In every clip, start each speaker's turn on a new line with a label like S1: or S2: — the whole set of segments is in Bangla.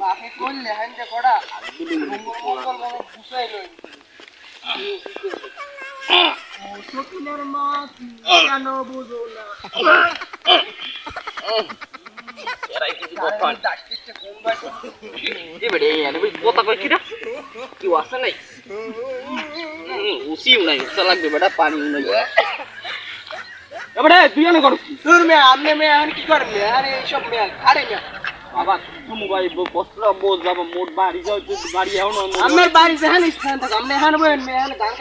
S1: বাপে করলে হ্যান্ডে করা মঙ্গল মঙ্গল ঘুষাই লই সকিনের মা কেন বুঝো না
S2: এবারে তুই এনে করছিস?
S1: দূর মে আমনে মে আর কি করবে আরে এইসব মে খাড়ে মে
S2: বাবা তুমি ভাই বস্ত্র বোঝ বাবা মোট বাড়ি যাও বাড়ি এও না
S1: আমার বাড়ি। যেখান স্থান থাকে আমনে হান বইন মে হান গান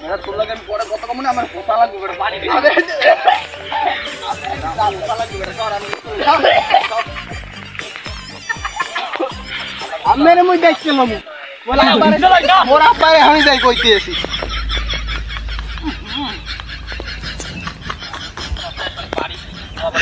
S2: মেরা তোর লাগে আমি পরে কথা কমনে আমার কথা লাগবে বেটা বাড়ি
S1: আমের মুই দেখছিলাম বলা মোর আব্বারে আমি যাই কইতে
S2: Aber.